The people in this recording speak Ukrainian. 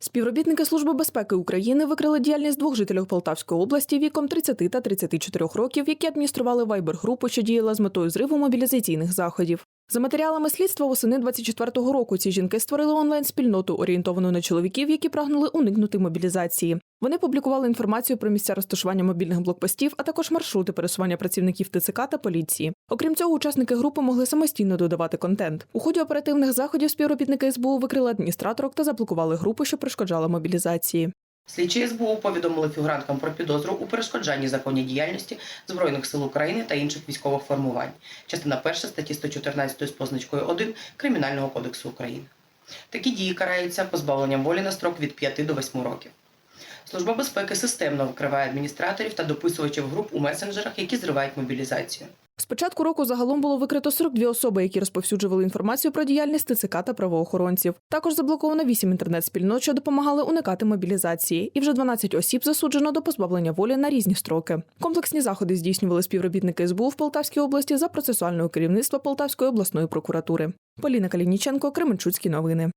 Співробітники Служби безпеки України викрили діяльність двох жителів Полтавської області віком 30 та 34 років, які адміністрували вайбер-групу, що діяла з метою зриву мобілізаційних заходів. За матеріалами слідства восени 24-го року ці жінки створили онлайн-спільноту, орієнтовану на чоловіків, які прагнули уникнути мобілізації. Вони публікували інформацію про місця розташування мобільних блокпостів, а також маршрути пересування працівників ТЦК та поліції. Окрім цього, учасники групи могли самостійно додавати контент. У ході оперативних заходів співробітники СБУ викрили адміністраторок та заблокували групу, що перешкоджала мобілізації. Слідчі СБУ повідомили фігуранткам про підозру у перешкоджанні законній діяльності Збройних сил України та інших військових формувань. Частина 1 статті 114 з позначкою 1 Кримінального кодексу України. Такі дії караються позбавленням волі на строк від 5 до 8 років. Служба безпеки системно викриває адміністраторів та дописувачів груп у месенджерах, які зривають мобілізацію. З початку року загалом було викрито 42 особи, які розповсюджували інформацію про діяльність ТЦК та правоохоронців. Також заблоковано 8 інтернет-спільнот, що допомагали уникати мобілізації, і вже 12 осіб засуджено до позбавлення волі на різні строки. Комплексні заходи здійснювали співробітники СБУ в Полтавській області за процесуального керівництва Полтавської обласної прокуратури. Поліна Калініченко, Кременчуцькі новини.